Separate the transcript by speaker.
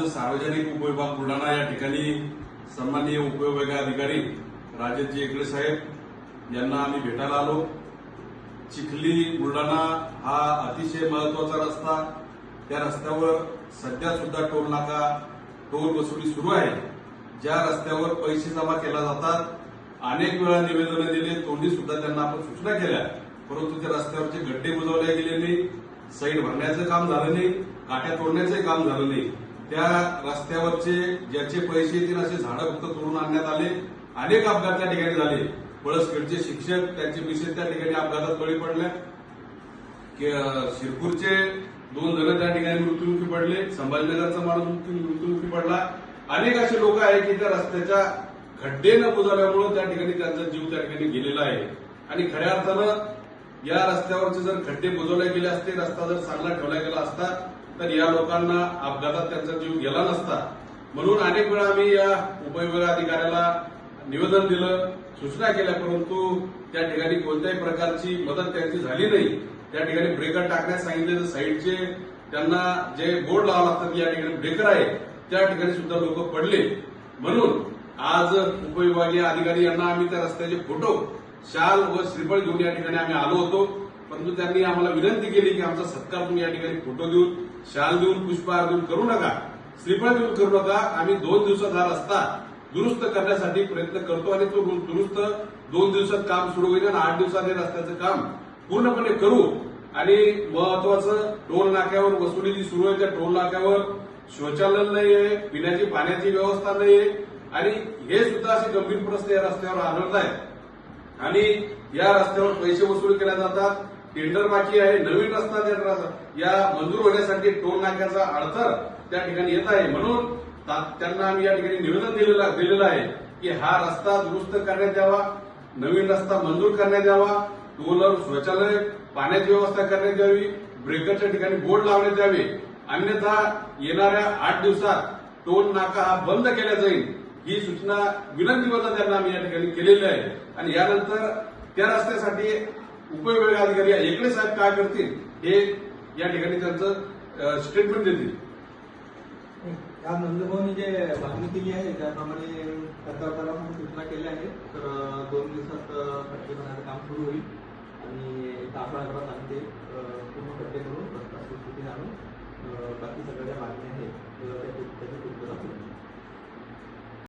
Speaker 1: जो सार्वजनिक उपविभाग बुलढाणा या ठिकाणी सन्माननीय उपविभाग अधिकारी राजेशजी एकडे साहेब यांना आम्ही भेटायला आलो. चिखली बुलढाणा हा अतिशय महत्त्वाचा रस्ता. त्या रस्त्यावर सध्या सुद्धा टोल नाका टोल वसुली सुरू आहे. ज्या रस्त्यावर पैसे जमा केला जातात अनेक वेळा निवेदनं दिले तोंडी सुद्धा त्यांना आपण सूचना केल्या. परंतु त्या रस्त्यावरचे गड्डे बुजवले गेले नाही साईड भरण्याचं काम झालं नाही काट्या तोडण्याचं काम झालं नाही. त्या रस्त्यावरचे ज्याचे पैसे येतील असे झाडं फक्त तोडून आणण्यात आले. अनेक अपघात त्या ठिकाणी झाले. पळसखेडचे शिक्षक त्यांचे मिसेस त्या ठिकाणी अपघातात बळी पडल्या शिरपूरचे दोन जण त्या ठिकाणी मृत्यूमुखी पडले. संभाजीनगरचा माणूस मृत्यूमुखी पडला. अनेक असे लोक आहेत की त्या रस्त्याच्या खड्डे न बुजवल्यामुळे त्या ठिकाणी त्यांचा जीव त्या ठिकाणी गेलेला आहे. आणि खऱ्या अर्थानं या रस्त्यावरचे जर खड्डे बुजवले गेले असते रस्ता जर चांगला ठेवला गेला असता तर या लोकांना अपघातात त्यांचा जीव गेला नसता. म्हणून अनेक वेळा आम्ही या उपविभाग अधिकाऱ्याला निवेदन दिलं सूचना केल्या परंतु त्या ठिकाणी कोणत्याही प्रकारची मदत त्यांची झाली नाही. त्या ठिकाणी ब्रेकर टाकण्यास सांगितले तर साईडचे त्यांना जे बोर्ड लावा लागतात या ठिकाणी ब्रेकर आहे. त्या ठिकाणी सुद्धा लोक पडले. म्हणून आज उपविभागीय अधिकारी यांना आम्ही त्या रस्त्याचे फोटो शाल व श्रीफळ घेऊन या ठिकाणी आम्ही आलो होतो. परंतु त्यांनी आम्हाला विनंती केली की आमचा सत्कार तुम्ही या ठिकाणी फोटो देऊन शाल देऊन पुष्पहार देऊन करू नका. श्रीफळ देऊन करू नका. आम्ही दोन दिवसात हा रस्ता दुरुस्त करण्यासाठी प्रयत्न करतो आणि तो दुरुस्त दोन दिवसात काम सुरू होईल आणि आठ दिवसात हे रस्त्याचं काम पूर्णपणे करू. आणि महत्वाचं टोल नाक्यावर वसुली जी सुरू आहे त्या टोल नाक्यावर शौचालय नाही आहे पिण्याची पाण्याची व्यवस्था नाही आहे आणि हे सुद्धा असे गंभीर प्रश्न या रस्त्यावर आढळत आहेत आणि या रस्त्यावर पैसे वसूल केल्या जातात. टेंडर बाकी आहे नवीन रस्ता त्या या मंजूर होण्यासाठी टोल नाक्याचा अडथळ त्या ठिकाणी येत आहे. म्हणून त्यांना आम्ही या ठिकाणी निवेदन दिलेलं दिलेलं आहे की हा रस्ता दुरुस्त करण्यात यावा नवीन रस्ता मंजूर करण्यात यावा टोलर शौचालय पाण्याची व्यवस्था करण्यात यावी ब्रेकरच्या ठिकाणी बोर्ड लावण्यात यावे. अन्यथा येणाऱ्या आठ दिवसात टोल नाका हा बंद केला जाईल. ही सूचना विनंतीबद्ध त्यांना आम्ही या ठिकाणी केलेली आहे. आणि यानंतर त्या रस्त्यासाठी उपविभाग अधिकारी एकले साहेब काय करतील हे या ठिकाणी त्यांचं स्टेटमेंट देतील.
Speaker 2: या नंदभाऊनी जे मागणी केली आहे त्याप्रमाणे सरकारला पण सूचना केल्या आहेत. तर दोन दिवसात खड्डे करण्याचं काम सुरू होईल. आणि एक अकरा सांगते पूर्ण खड्डे करून रस्ता आणून बाकी सगळ्या ज्या मागण्या आहेत.